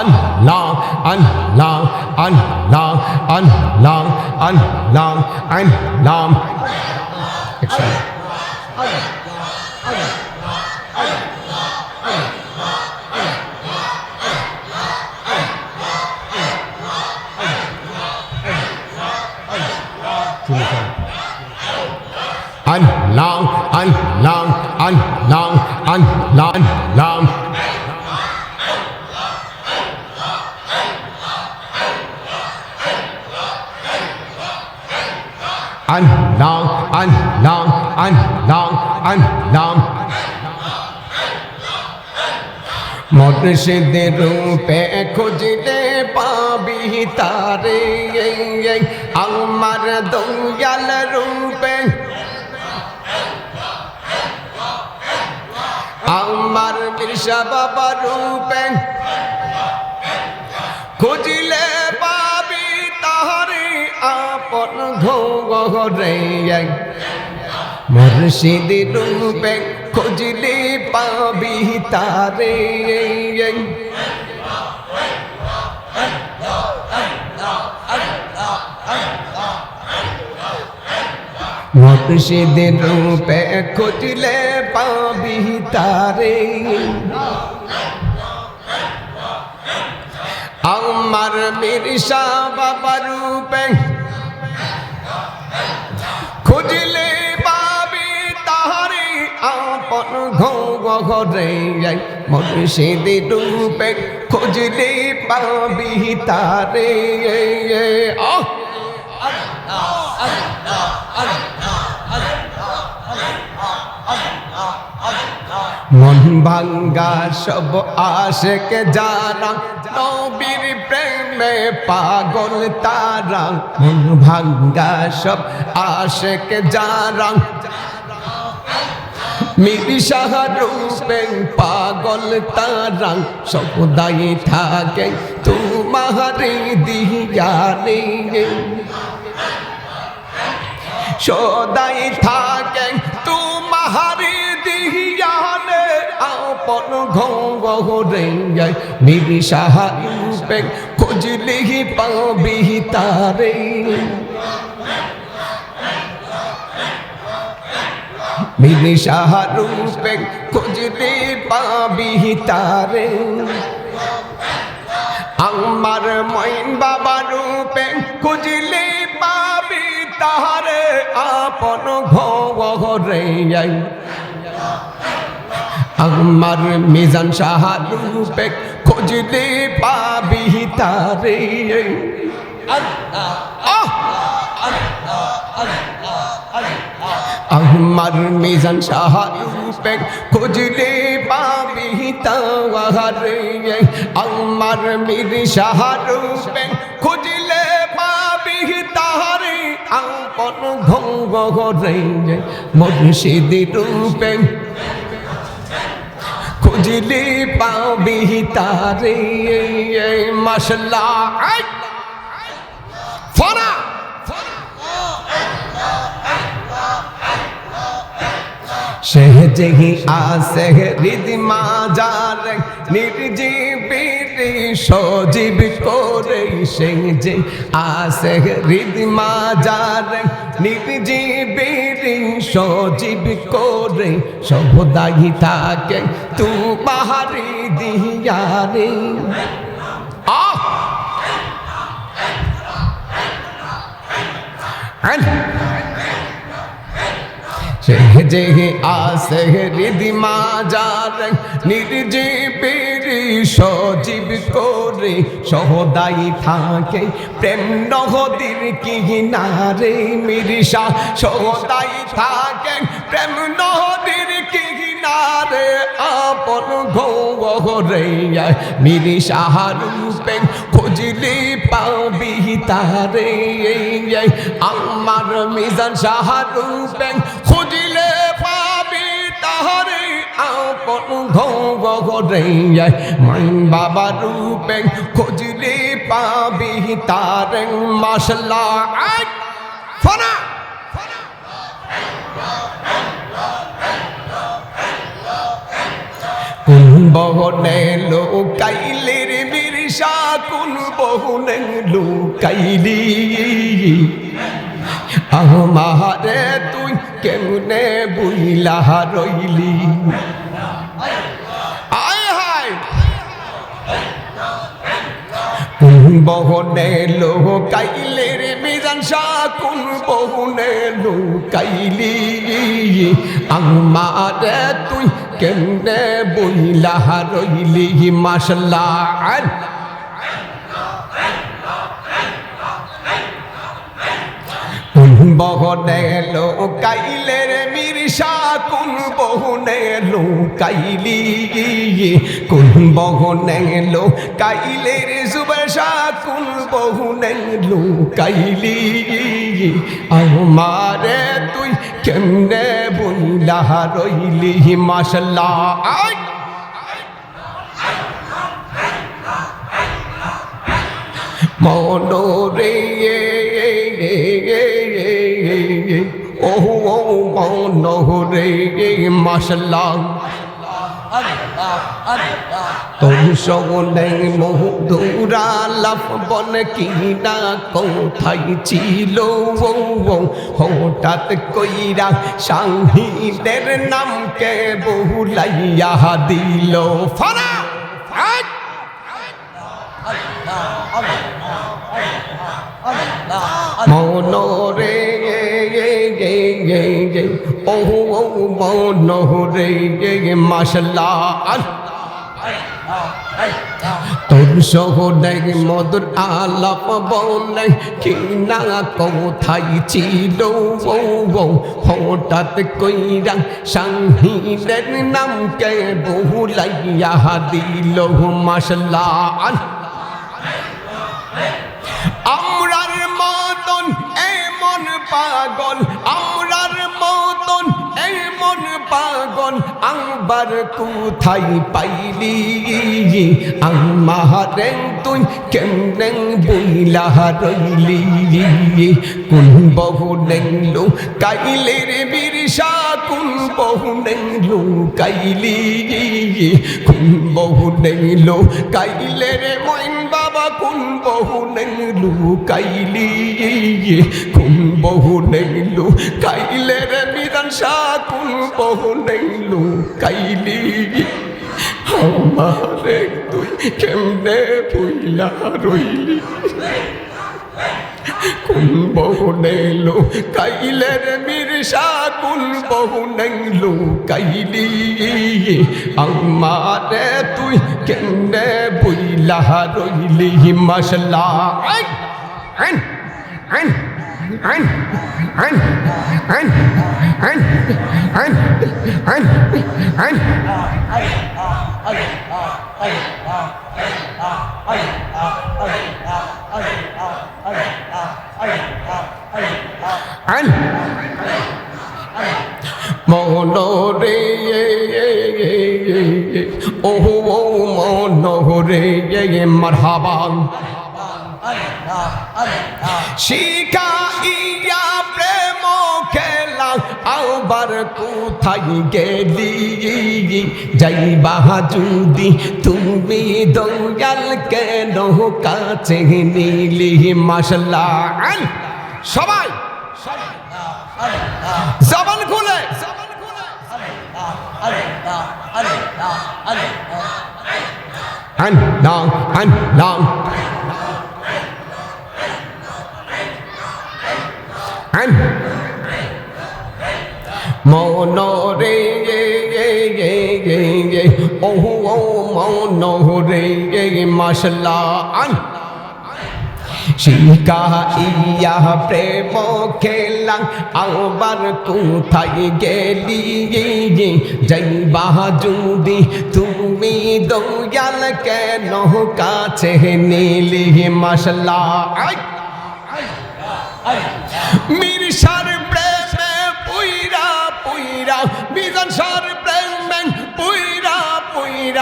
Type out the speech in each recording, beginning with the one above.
Allah Allah Allah Allah Allah Allah An lang, an lang, an lang. আল্লাহ মুর্শিদের রূপে খুঁজলে পাবি তারে। আমার দয়াল রূপে। আমার বিরসা বাবা রূপে। খুঁজলে পাবি তাহারে আপন ঘরে। মুর্শিদ রূপে খুঁজলে পাবি তারে। মুর্শিদ রূপে খুঁজলে পাবি তারে। আমার মির্ষা বাবা রূপে খুঁজলে আপন ঘরে মুর্শিদ রূপে খুঁজলে পাবি তারে। মন ভাঙ্গা সব আশেক যারা, নবীর প্রেমে পাগল তারা। মন ভাঙ্গা সব আশেক যারা মিরি রূপে পাগল তারা সবদাই থাকে। তোমারে দিয়ারে সদাই থাকে। তোমারে দিয়ালে আপন ঘরে যায় মিরি রূপে খুঁজলে পাবি তারে। রূপে খুঁজলে পাবি তারে। আমার মইন বাবা রূপে খুঁজলে পাবি তাহারে আপন ঘরে আমার মিজান শাহ রূপে খুঁজলে পাবি তারে। আহ! আমার মিজান শাহ রূপে খুঁজলে পাবি তাহারে আমার মির শাহ রূপে খুঁজলে পাবি তাহারে। আপন ঘরে মুর্শিদ রূপে খুঁজলে পাবি তারে মশলা ফনা সেহজেহি আসেহ রিদিমা যার, নির্জীবী সজীব করে সেহজে আসেহ রিদিমা যার, নির্জীবী সজীব করে, সবদাহি থাকে তু বাহারি দিয়া রে। আহ! সেহজে আসে হৃদি মাজার, নির্জীবের সজীব করে সহদাই থাকে। প্রেম নহদির কিনারে মিরিষা সহদাই থাকে। প্রেম নহদির কিনারে আপন ঘরে মিরিষা রূপে খুঁজলে পাবি তারে আমার মিজান শাহ রূপে খুঁজলে পাবি তাহারে আপন ঘরে মাইন বাবা রূপে খুঁজলে পাবি তারে মশলা ফনা। কোন বহনে লোকাইলের বীর বিরিশা কোন বহুনে লুকাইলি। আমারে তুই কেমনে বুইলা রইলি? আয় হায়। বহনে লোকাইলে রে মিজান শাহ কোন বহনে লোকাইলি। আমারে তুই কেমনে বইলা রইলি মাসাল্লাহ বহনে লোকাইলে রে মির্ষা কোন বহনে লোকাইলি কোন বহনে লোকাইলে রে সুবেশা কোন বহনে লোকাইলি আমারে তুই কেমনে বইলা রইলি মাসাল্লাহ মন মনোরে ও ও মনোরে মাসাল্লাহ তুম সগলাই মহুদুরা লাফ বন কি না কোথায় ছিল হঠাৎ কইরা সাহিদের নামকে বহুলাইয়া দিল মনরে রে রে ও বৌ নহ রে রে মাসাল্লা তোর শহরে মধুর আলাপ বলে কি না কোথায় ছিল হঠাৎ কইরা সাহিরের নামকে বহুলাইয়া দিল মাসলা আ পাগল, আমরার মতন এমন পাগল আবার কোথায় পাইলি? আমারে তুই কেমনে বইলা রইলি? কোন বহু নেংলো কাইলে রে বিরসা, কোন বহু নেংলো কাইলি? কোন বহু নেংলো কাইলে রে মইন বহুনেলু কাইলি কুন বহুনেলু কাইলে রে মিরান শাহ কুন বহুনেলু কাইলি আমার তুই কেমনে ভুইলা রইলি কোন বহুনে লো কাইলের মির্ষা কোন বহুনে লো কাইলি আমারে তুই কেমনে বইলা রইলি মশলা আইন আইন আইন আইন আইন আইন। আন মন রে ওহ ও মন রে মারহাবান শিকাই আবার কোথায় গেলি? যাইবা যদি তুমি দয়াল কেন কাছে নিলি? মাসাল্লাহ সবাই, জবান খুলে। আন নাও আন মনোরে ও ও মনোরে মশলা আন। শিকা ইয়া প্রেম খেলা, আবার কোথায় গেলি যাইবা যদি তুমি দয়াল, কেন কাছে নিলি মশলা আয়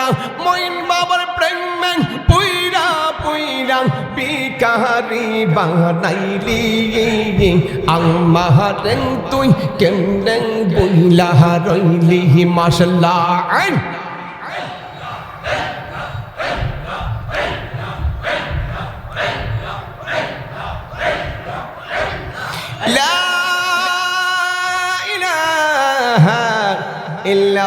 পইরা মইন বাবার প্রেমে পইরা পইরা বিকারি বানাইলি। আমার তুই কেমনে বইলা রইলি? মাসলা আইন إلا